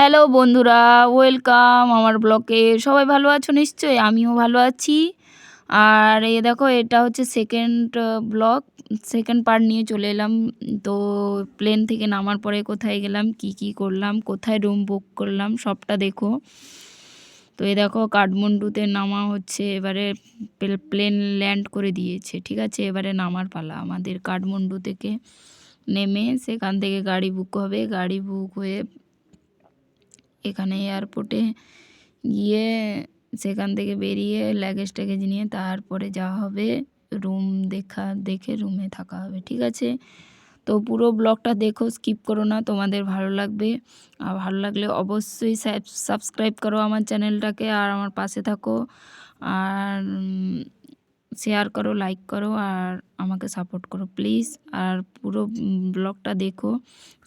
Hello বন্ধুরা, welcome আমার ব্লকে। সবাই ভালো আছো নিশ্চয়ই? আমিও ভালো আছি। আর এ দেখো, এটা হচ্ছে সেকেন্ড ব্লক সেকেন্ড পার্ট নিয়ে চলে এলাম। তো প্লেন থেকে নামার পরে কোথায় গেলাম, কি কি করলাম, কোথায় রুম বুক করলাম, সবটা দেখো। তো এ দেখো, কাঠমান্ডুতে নামা হচ্ছে, এবারে প্লেন ল্যান্ড করে দিয়েছে, ঠিক আছে? এবারে নামার পালা আমাদের কাঠমান্ডু থেকে। নেমে সেখান থেকে গাড়ি বুক হবে। গাড়ি বুক হয়ে এখানে এয়ারপোর্টে গিয়ে সেখান থেকে বেরিয়ে লাগেজ ট্যাগেজ নিয়ে তারপরে যাওয়া হবে। রুম দেখা, দেখে রুমে থাকা হবে, ঠিক আছে? তো পুরো ব্লগটা দেখো স্কিপ করো না, তোমাদের ভালো লাগবে। আর ভালো লাগলে অবশ্যই সাবস্ক্রাইব করো আমার চ্যানেলটাকে আর আমার পাশে থাকো। আর শেয়ার করো লাইক করো আর আমাকে সাপোর্ট করো প্লিজ আর পুরো ব্লগটা দেখো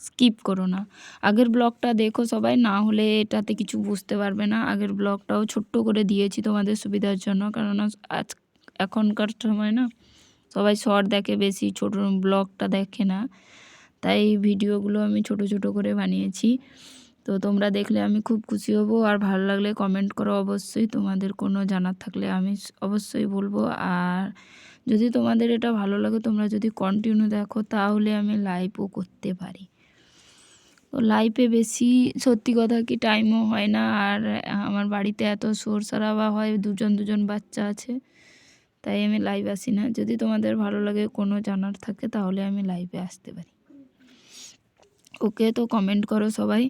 স্কিপ করো না। আগের ব্লগটা দেখো সবাই, না হলে এটাতে কিছু বুঝতে পারবে না। আগের ব্লগটাও ছোট্ট করে দিয়েছি তোমাদের সুবিধার জন্য, কেননা আজ, এখনকার সময় না, সবাই শর্ট দেখে বেশি, ছোট ব্লগটা দেখে না। তাই ভিডিওগুলো আমি ছোট ছোট করে বানিয়েছি। তো তোমরা দেখলে আমি খুব খুশি হব আর ভালো লাগলে কমেন্ট করো অবশ্যই। তোমাদের কোনো জানার থাকলে আমি অবশ্যই বলব। আর যদি তোমাদের এটা ভালো লাগে, তোমরা যদি কন্টিনিউ দেখো, তাহলে আমি লাইভও করতে পারি। তো লাইভে বেশি সত্যি কথা কি টাইমও হয় না। আর আমার বাড়িতে এত সোর সারাবা হয়, দুজন দুজন বাচ্চা আছে, তাই আমি লাইভ আসি না। যদি তোমাদের ভালো লাগে, কোনো জানার থাকে, তাহলে আমি লাইভে আসতে পারি। ওকে তো কমেন্ট করো সবাই।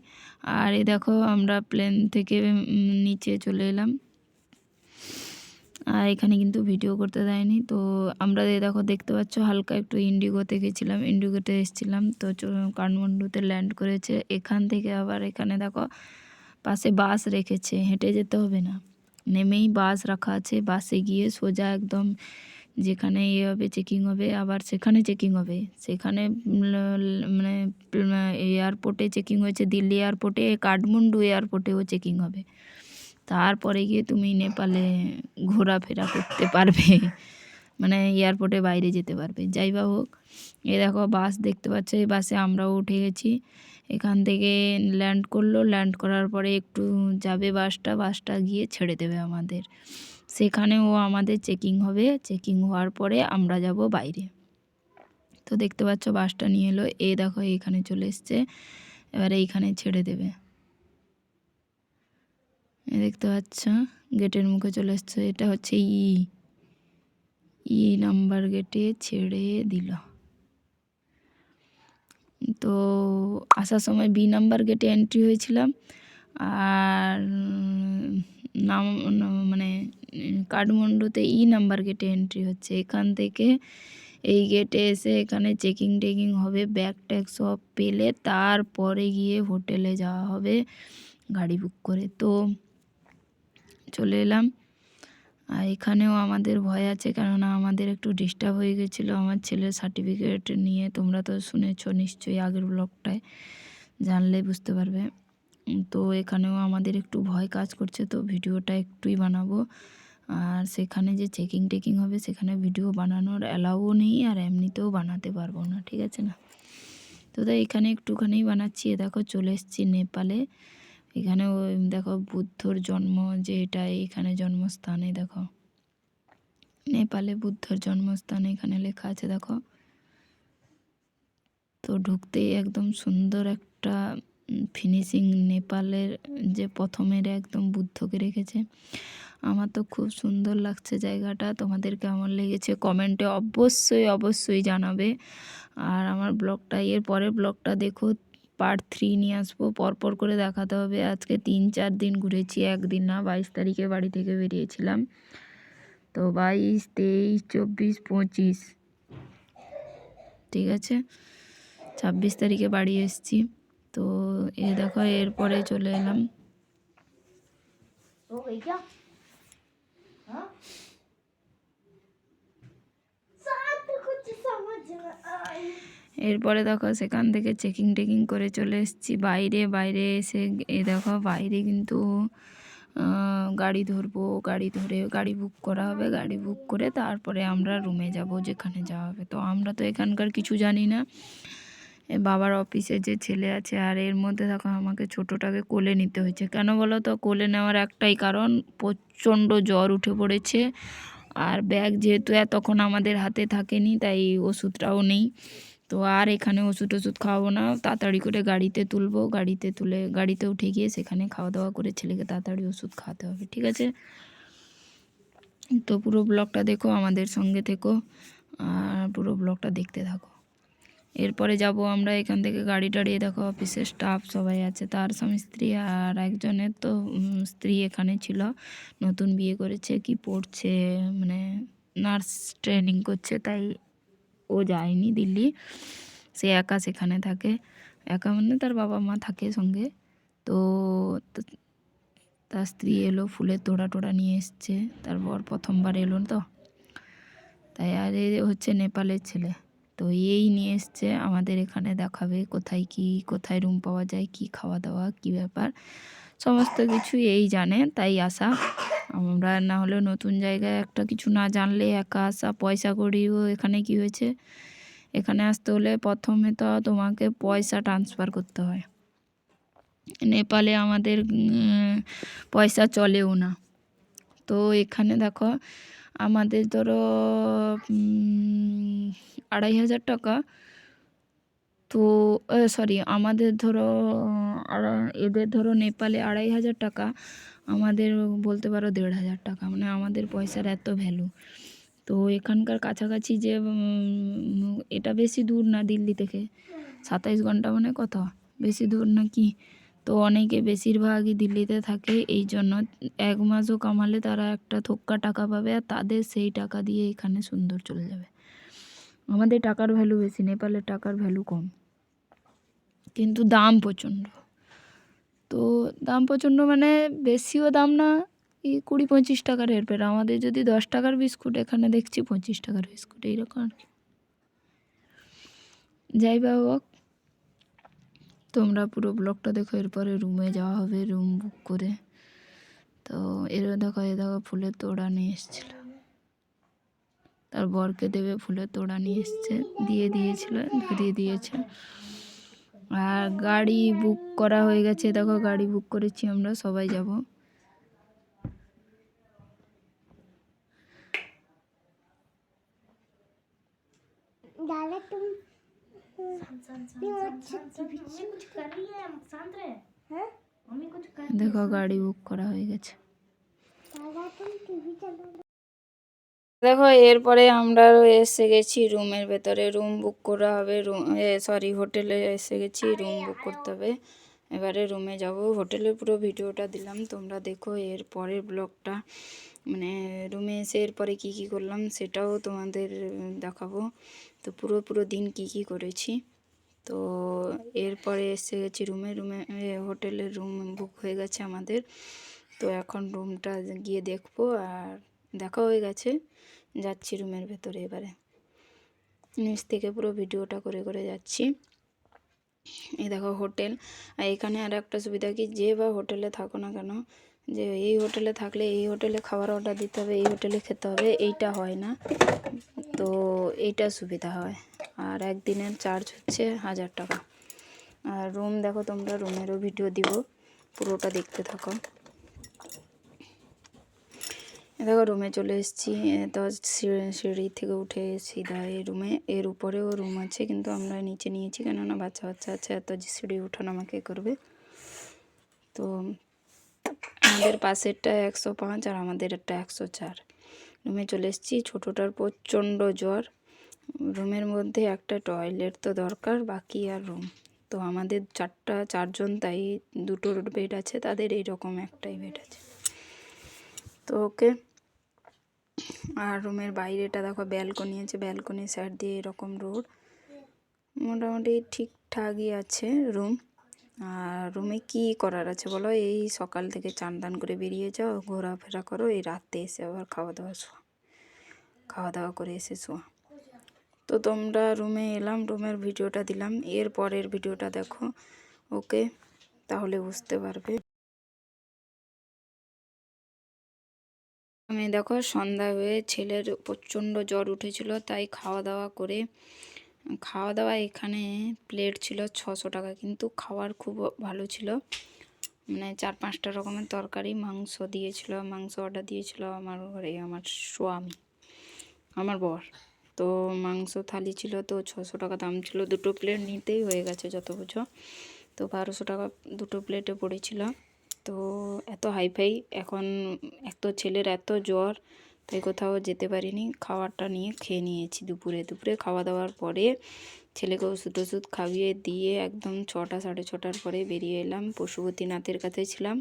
আর এই দেখো আমরা প্লেন থেকে নিচে চলে এলাম। আর এখানে কিন্তু ভিডিও করতে দেয়নি। তো আমরা দেখো দেখতে পাচ্ছ হালকা একটু ইন্ডিগোতে গেছিলাম। ইন্ডিগোতে এসেছিলাম। তো কাঠমান্ডুতে ল্যান্ড করেছে। এখান থেকে আবার এখানে দেখো পাশে বাস রেখেছে। হেঁটে যেতে হবে না। নেমেই বাস রাখা আছে। বাসে গিয়ে সোজা একদম যেখানে ইয়ে হবে চেকিং হবে, আবার সেখানে চেকিং হবে। সেখানে মানে এয়ারপোর্টে চেকিং হয়েছে, দিল্লি এয়ারপোর্টে কাঠমান্ডু এয়ারপোর্টেও চেকিং হবে। তারপরে গিয়ে তুমি নেপালে ঘোরাফেরা করতে পারবে। মানে এয়ারপোর্টে বাইরে যেতে পারবে। যাই বা হোক, এ দেখো বাস দেখতে পাচ্ছ, এই বাসে আমরাও উঠে গেছি। এখান থেকে ল্যান্ড করল। ল্যান্ড করার পরে একটু যাবে বাসটা বাসটা গিয়ে ছেড়ে দেবে আমাদের। সেখানেও আমাদের চেকিং হবে। চেকিং হওয়ার পরে আমরা যাব বাইরে। তো দেখতে পাচ্ছ বাসটা নিয়ে এলো। এ দেখো, এখানে চলে এসছে। এবারে এইখানে ছেড়ে দেবে। দেখতে পাচ্ছ, গেটের মুখে চলে এসছে। এটা হচ্ছে ই। ই নাম্বার গেটে ছেড়ে দিল। তো আসার সময় বি নাম্বার গেটে এন্ট্রি হয়েছিলাম। আর নাম মানে কাঠমান্ডুতে ই নাম্বার গেটে এন্ট্রি হচ্ছে। এখান থেকে এই গেটে এসে এখানে চেকিং টেকিং হবে ব্যাগ ট্যাগ সব পেলে তারপরে গিয়ে হোটেলে যাওয়া হবে, গাড়ি বুক করে। তো চলে এলাম। আর এখানেও আমাদের ভয় আছে, কেননা আমাদের একটু ডিস্টার্ব হয়ে গেছিল আমার ছেলের সার্টিফিকেট নিয়ে। তোমরা তো শুনেছো নিশ্চয়ই আগের ব্লগটায় জানলে বুঝতে পারবে। তো এখানেও আমাদের একটু ভয় কাজ করছে, তো ভিডিওটা একটুই বানাবো। আর সেখানে যে চেকিং টেকিং হবে, সেখানে ভিডিও বানানোর অ্যালাউও নেই, আর এমনিতেও বানাতে পারব না, ঠিক আছে না? তো তাই এখানে একটুখানি বানাচ্ছি, এ দেখো চলে এসেছি নেপালে। এখানে দেখো বুদ্ধর জন্ম যে এটা এখানে জন্মস্থানে দেখো। নেপালে বুদ্ধর জন্মস্থান এখানে লেখা আছে, দেখো। তো ঢুকতেই একদম সুন্দর একটা ফিনিশিং নেপালের যে প্রথমের একদম বুদ্ধকে রেখেছে। আমার তো খুব সুন্দর লাগছে জায়গাটা। তোমাদের কেমন লেগেছে কমেন্টে অবশ্যই অবশ্যই জানাবে। আর আমার ব্লগটা, এর পরের ব্লগটা দেখো পার্ট থ্রি নিয়ে আসব। পরপর করে দেখাতে হবে। আজকে তিন, চার দিন ঘুরেছি, একদিন না, বাইশ তারিখে বাড়ি থেকে বেরিয়েছিলাম। তো বাইশ, তেইশ, চব্বিশ, পঁচিশ। ঠিক আছে? ছাব্বিশ তারিখে বাড়ি এসেছি। তো এ দেখো এরপরে চলে এলাম। এরপরে দেখো সেখান থেকে চেকিং টেকিং করে চলে এসেছি। বাইরে বাইরে এসে এ দেখো বাইরে কিন্তু গাড়ি ধরবো গাড়ি ধরে গাড়ি বুক করা হবে গাড়ি বুক করে তারপরে আমরা রুমে যাব যেখানে যাওয়া হবে। তো আমরা তো এখানকার কিছু জানি না। বাবার অফিসে যে ছেলে আছে আর এর মধ্যে দেখো আমাকে ছোটোটাকে কোলে নিতে হয়েছে। কেন বলো তো? কোলে নেওয়ার একটাই কারণ, প্রচণ্ড জ্বর উঠে পড়েছে আর ব্যাগ যেহেতু এতক্ষণ আমাদের হাতে থাকেনি, তাই ওষুধটাও নেই। তো আর এখানে ওষুধ টষুধ খাওয়াবো না, তাড়াতাড়ি করে গাড়িতে তুলবো। গাড়িতে তুলে গাড়িতে উঠে গিয়ে সেখানে খাওয়া দাওয়া করে ছেলেকে তাড়াতাড়ি ওষুধ খাওয়াতে হবে, ঠিক আছে? তো পুরো ব্লগটা দেখো, আমাদের সঙ্গে থেকো, আর পুরো ব্লগটা দেখতে থাকো। এরপরে যাব আমরা এখান থেকে গাড়ি টাড়িয়ে দেখো অফিসের স্টাফ সবাই আছে, তার স্বামী স্ত্রী আর একজনের তো স্ত্রী এখানে ছিল, নতুন বিয়ে করেছে, কি পড়ছে মানে নার্স ট্রেনিং করছে, তাই ও যায়নি দিল্লি, সে একা সেখানে থাকে, একা মানে তার বাবা মা থাকে সঙ্গে, তো তার স্ত্রী এলো, ফুলের তোড়া টোড়া নিয়ে এসছে, তারপর প্রথমবার এলো তো, তাই আর হচ্ছে নেপালের ছেলে। তো এই নিয়ে এসছে, আমাদের এখানে দেখাবে কোথায় কি, কোথায় রুম পাওয়া যায়, কি খাওয়া দাওয়া, কি ব্যাপার। সমস্ত কিছু এই জানে, তাই আসা আমরা না হলে নতুন জায়গায় একটা কিছু না জানলে একা আসা, পয়সা করিও এখানে কি হয়েছে? এখানে আসতে হলে প্রথমে তো তোমাকে পয়সা ট্রান্সফার করতে হয়। নেপালে আমাদের পয়সা চলেও না। তো এখানে দেখো আমাদের ধরো আড়াই হাজার টাকা। তো সরি আমাদের ধরো এদের ধরো নেপালে আড়াই হাজার টাকা, আমাদের বলতে পারো দেড় হাজার টাকা। মানে আমাদের পয়সার এত ভ্যালু তো এখানকার কাছাকাছি যে এটা বেশি দূর না দিল্লি থেকে? সাতাইশ ঘণ্টা মানে কত? বেশি দূর না কি? তো অনেকে বেশিরভাগই দিল্লিতে থাকে এই জন্য এক মাসও কামালে তারা একটা থোক্কা টাকা পাবে আর তাদের সেই টাকা দিয়ে এখানে সুন্দর চলে যাবে। আমাদের টাকার ভ্যালু বেশি, নেপালের টাকার ভ্যালু কম। কিন্তু দাম প্রচণ্ড। তো দাম প্রচণ্ড মানে বেশিও দাম না, এই কুড়ি পঁচিশ টাকার হেরফের আমাদের যদি দশ টাকার বিস্কুট, এখানে দেখছি পঁচিশ টাকার বিস্কুট, এইরকম আর কি। যাই বা হোক তোমরা পুরো ব্লকটা দেখো, এরপরে রুমে যাওয়া হবে, রুম বুক করে। তো এর দেখো, এ দেখো, ফুলের তোড়া নিয়ে এসেছিল। তার বরকে দেবে ফুলের তোড়া নিয়ে এসছে, দিয়ে দিয়েছিল ধরিয়ে দিয়েছে। আর গাড়ি বুক করা হয়ে গেছে, দেখো, গাড়ি বুক করেছি আমরা, সবাই যাব। দাদা, তুমি দেখো, গাড়ি বুক করা হয়ে গেছে। দেখো, এরপরে আমরা এসে গেছি রুমের ভেতরে। রুম বুক করা হবে, রুম সরি হোটেলে এসে গেছি, রুম বুক করতে হবে। এবারে রুমে যাব। হোটেলে পুরো ভিডিওটা দিলাম, তোমরা দেখো এর পরের ব্লগটা। মানে রুমে এসে এরপরে কী কী করলাম, সেটাও তোমাদের দেখাবো। তো পুরো পুরো দিন কি কি করেছি? তো এরপরে এসে গেছি রুমে রুমে হোটেলের রুম বুক হয়ে গেছে আমাদের। তো এখন রুমটা গিয়ে দেখব আর দেখা হয়ে গেছে। যাচ্ছি রুমের ভেতরে এবারে। নিচ থেকে পুরো ভিডিওটা করে করে যাচ্ছি। এই দেখো হোটেল। আর এখানে আর একটা সুবিধা কি, যে বা হোটেলে থাকো না কেন যে এই হোটেলে থাকলে এই হোটেলে খাবার অর্ডার দিতে হবে, এই হোটেলে খেতে হবে, এইটা হয় না। তো এইটা সুবিধা হয়। আর একদিনের চার্জ হচ্ছে হাজার টাকা। আর রুম দেখো তোমরা, রুমেরও ভিডিও দিব। পুরোটা দেখতে থাকো। দেখো রুমে চলে এসেছি। তো সিঁড়ি- থেকে উঠে সিধা এই রুমে এর উপরেও রুম আছে, কিন্তু আমরা নিচে নিয়েছি। কেননা বাচ্চা বাচ্চা আছে, এত সিঁড়ি উঠানো আমাকে করবে। তো আমাদের পাশেরটা একশো পাঁচ আর আমাদের একটা একশো চার। রুমে চলে এসেছি। ছোটোটার প্রচণ্ড জ্বর। রুমের মধ্যে একটা টয়লেট তো দরকার, বাকি আর রুম। তো আমাদের চারটা, চারজন, তাই দুটো বেড আছে, তাদের এইরকম একটাই বেড আছে। তো ওকে। আর রুমের বাইরেটা দেখো, ব্যালকনি আছে, ব্যালকনির সাইড দিয়ে এরকম রোড। মোটামুটি ঠিকঠাকই আছে রুম। আর রুমে কি করার আছে বলো? এই সকাল থেকে চান টান করে বেরিয়ে যাও, ঘোরাফেরা করো, এই রাতে এসে আবার খাওয়া দাওয়া শোয়া। খাওয়া দাওয়া করে এসে শোয়া। তো তোমরা রুমে এলাম রুমের ভিডিওটা দিলাম। এর পরের ভিডিওটা দেখো ওকে তাহলে বুঝতে পারবে। আমি দেখো সন্ধ্যা হয়ে ছেলের প্রচণ্ড জ্বর উঠেছিল, তাই খাওয়া দাওয়া করে খাওয়া দাওয়া এখানে প্লেট ছিল ছশো টাকা, কিন্তু খাওয়ার খুব ভালো ছিল। মানে চার পাঁচটা রকমের তরকারি, মাংস দিয়েছিল, মাংস অর্ডার দিয়েছিল আমার ঘরে, আমার স্বামী, আমার বর। তো মাংস থালি ছিল তো ছশো টাকা দাম ছিল, দুটো প্লেট নিতেই হয়ে গেছে যত বুঝো। তো বারোশো টাকা দুটো প্লেটে পড়েছিল। তো এত হাইফাই এখন এত ছেলের এত জ্বর তাই কোথাও যেতে পারিনি। খাবারটা নিয়ে খেয়ে নিয়েছি দুপুরে। দুপুরে খাওয়া দাওয়ার পরে ছেলেকে ওষুধ টষুধ খাইয়ে দিয়ে একদম ছটা, সাড়ে ছটার পরে বেরিয়ে এলাম। পশুপতিনাথের কাছে ছিলাম।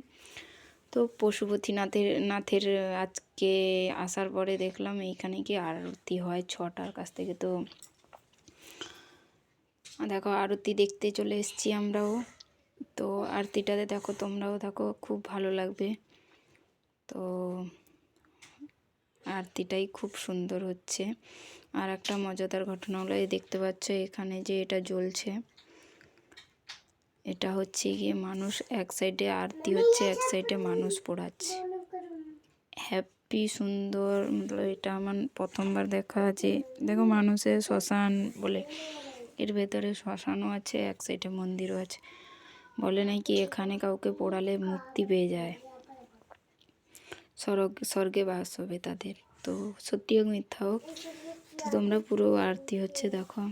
তো পশুপতিনাথের, নাথের আজকে আসার পরে দেখলাম এইখানে কি আরতি হয় ছটার কাছ থেকে। তো দেখো, আরতি দেখতে চলে এসেছি আমরাও। তো আরতিটাতে দেখো, তোমরাও দেখো, খুব ভালো লাগবে। তো আরতিটাই খুব সুন্দর হচ্ছে। আর একটা মজাদার ঘটনা হলো এই দেখতে পাচ্ছ, এখানে যে এটা জ্বলছে। এটা হচ্ছে গিয়ে মানুষ এক সাইডে আরতি হচ্ছে, এক সাইডে মানুষ পোড়াচ্ছে। হ্যাপি সুন্দর, মতলব এটা আমার প্রথমবার দেখা যে দেখো মানুষের শ্মশান বলে, এর ভেতরে শ্মশানও আছে, এক সাইডে মন্দিরও আছে। বলে নাকি এখানে কাউকে পোড়ালে মুক্তি পেয়ে যায়। স্বর্গ স্বর্গে বাস হবে তাদের। তো সত্যি হোক, মিথ্যা হোক, তো তোমরা পুরো আরতি হচ্ছে দেখো।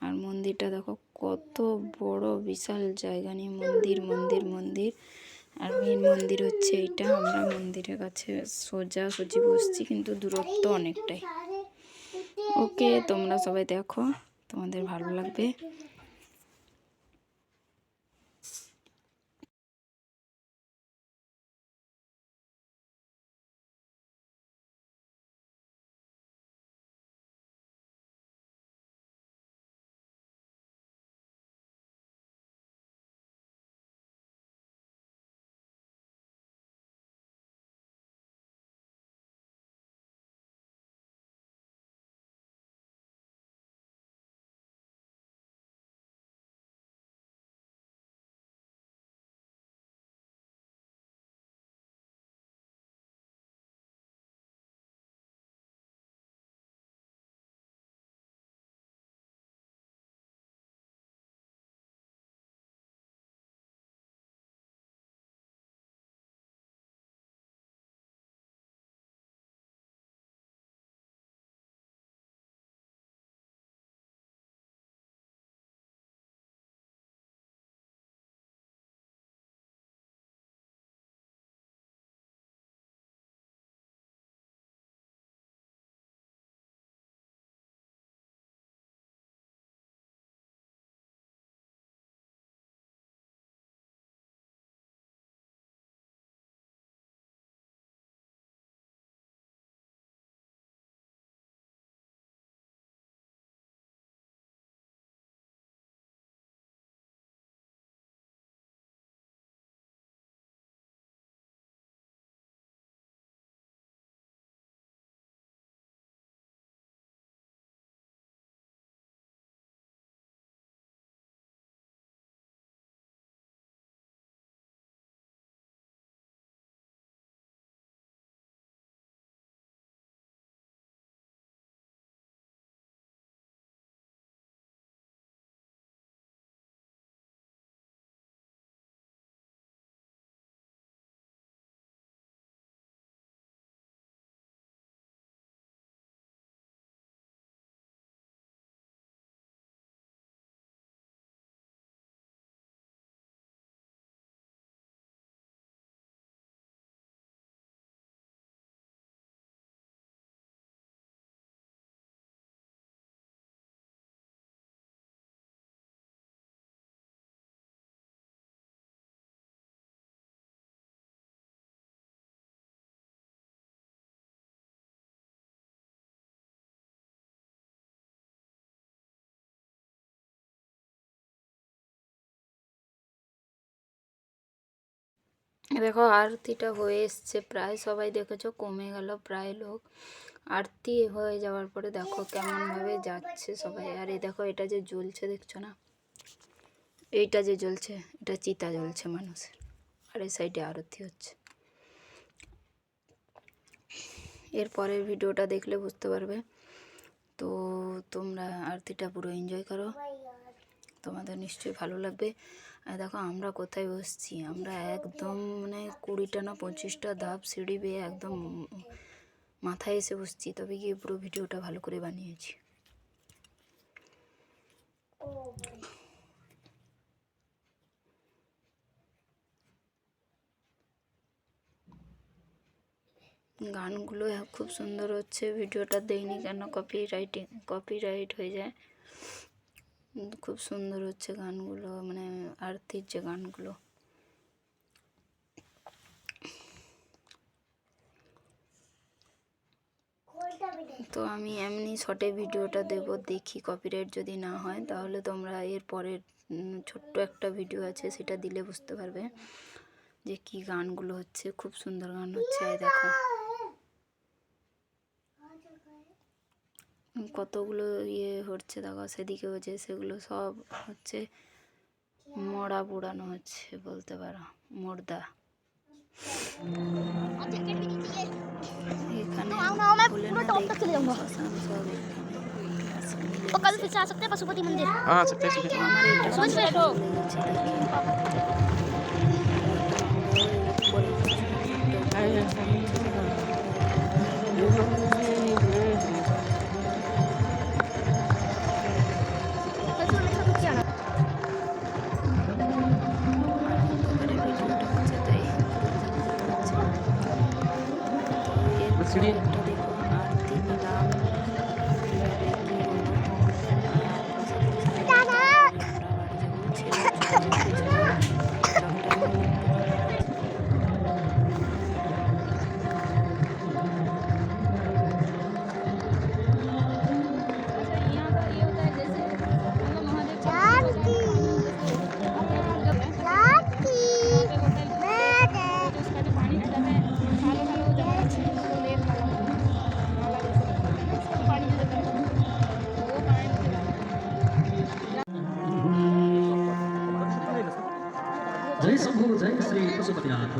আর মন্দিরটা দেখো, কত বড় বিশাল জায়গা নিয়ে মন্দির মন্দির মন্দির। আর মেন মন্দির হচ্ছে এইটা। আমরা মন্দিরের কাছে সোজা সুজি বসছি, কিন্তু দূরত্ব অনেকটাই। ওকে তোমরা সবাই দেখো, তোমাদের ভালো লাগবে। দেখো, আরতিটা হয়ে এসছে প্রায়। সবাই দেখেছ, কমে গেল প্রায় লোক। আরতি হয়ে যাওয়ার পরে দেখো কেমনভাবে যাচ্ছে সবাই। আর এই দেখো, এটা যে জ্বলছে, দেখছ না? এইটা যে জ্বলছে, এটা চিতা জ্বলছে মানুষের। আর এই সাইডে আরতি হচ্ছে। এর পরের ভিডিওটা দেখলে বুঝতে পারবে। তো তোমরা আরতিটা পুরো এনজয় করো। তোমাদের নিশ্চয়ই ভালো লাগবে। দেখো আমরা কোথায় বসছি? আমরা একদম মানে কুড়িটা না পঁচিশটা ধাপ সিঁড়ি বেয়ে একদম মাথায় এসে বসছি। তবে গিয়ে পুরো ভিডিওটা ভালো করে বানিয়েছি। গানগুলো খুব সুন্দর হচ্ছে। ভিডিওটা দেইনি কেন? কপি রাইটিং কপি রাইট হয়ে যায়। খুব সুন্দর হচ্ছে গানগুলো মানে আরতির যে গানগুলো। তো আমি এমনি শর্টে ভিডিওটা দেব, দেখি কপিরাইট যদি না হয়, তাহলে তোমরা এর পরের ছোট্ট একটা ভিডিও আছে, সেটা দিলে বুঝতে পারবে যে কি গানগুলো হচ্ছে, খুব সুন্দর গান হচ্ছে দেখো। কতগুলো ইয়ে হচ্ছে দেখো সেদিকে হচ্ছে সেগুলো সব হচ্ছে মরা পোড়ানো হচ্ছে বলতে পারো মোর্দা এখানে বলে না দেখি শ্মশান সব এখানে तो कल फिर से आ सकते हैं पशुपति मंदिर हाँ आ सकते हैं सुबह আমার এটা समझ में तो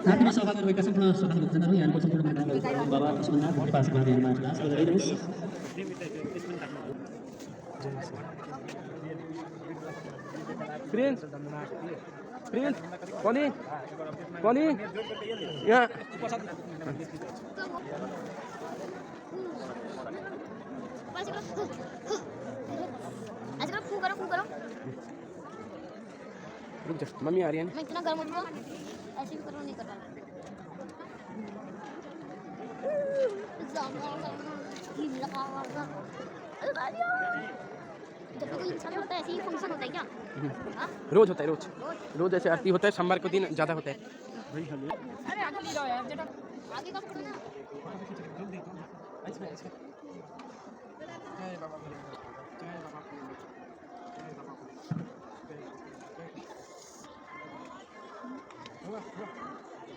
साथमा सहभागी रहेका सम्पूर्ण सहभागी भक्तजनहरू यहाँको सम्पूर्ण माताहरू बाबा कृष्णभन्दा भोटे पास रुक जा मम्मी आ रही है ना? मैं इतना गर्म हो ऐसे भी करो नहीं कर रहा जब भी कोई इंसान होता है ऐसे ही फ़ंक्शन होता है क्या? हाँ? रोज होता है रोज। रोज। ऐसे आरती होता है सोमवार को दिन ज़्यादा होता है।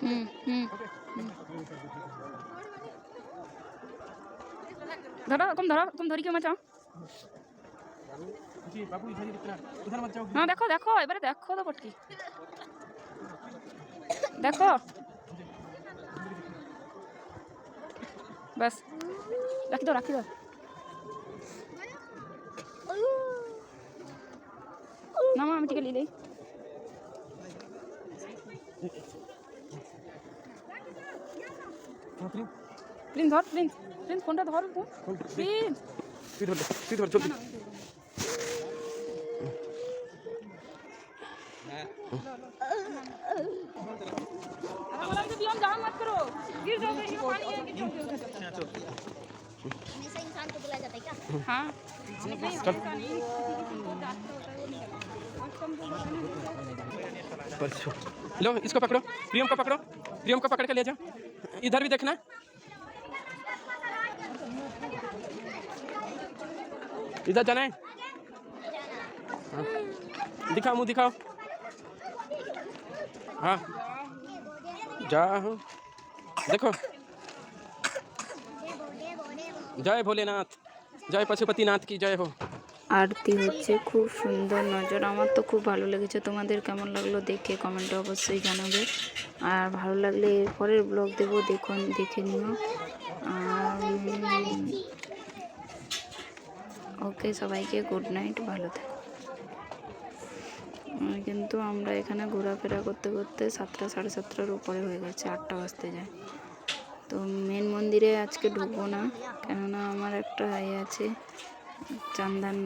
হুম হুম ধরো, তুমি ধরো, তুমি ধরি কেউ মাচাও হ্যাঁ দেখো দেখো, এবারে দেখো তো পটকি। দেখো। বাস রাখি দাও রাখি দাও। না আমি টিকে নিয়ে প্লিজ ধর প্লিজ প্লিজ ফোনটা ধর প্লিজ তুই ধর তুই ধর জলদি आराम से बियम जाम मत करो गिर जाओगे ये पानी है गिर जाओगे हमेशा इंसान को बुलाया जाता है क्या हाँ नहीं ऐसा नहीं परसों लो इसको पकड़ो प्रियम को पकड़ो प्रियम को पकड़ के ले जाओ इधर भी देखना इधर जाना है हाँ। दिखाओ मुंह दिखाओ हाँ जाओ देखो जय भोलेनाथ जय पशुपतिनाथ की जय हो আরতি হচ্ছে খুব সুন্দর নজর আমার তো খুব ভালো লেগেছে তোমাদের কেমন লাগলো দেখে কমেন্টে অবশ্যই জানাবে আর ভালো লাগলে এরপরের ব্লগ দেবো দেখুন দেখে নিও আর ওকে সবাইকে গুড নাইট ভালো থাকো। কিন্তু আমরা এখানে ঘোরাফেরা করতে করতে সাতটা সাড়ে সাতটার উপরে হয়ে গেছে আটটা বাজতে যায়। তো মেন মন্দিরে আজকে ঢুকবো না কেননা আমার একটা ইয়ে আছে চান্দান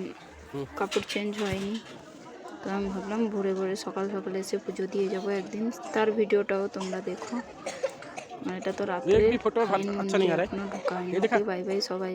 কাপড় চেঞ্জ হয়নি। তো আমি ভাবলাম ভোরে ভোরে সকাল সকাল এসে পুজো দিয়ে যাব একদিন তার ভিডিওটাও তোমরা দেখো। এটা তো রাত্রে ঢুকা বাই বাই সবাই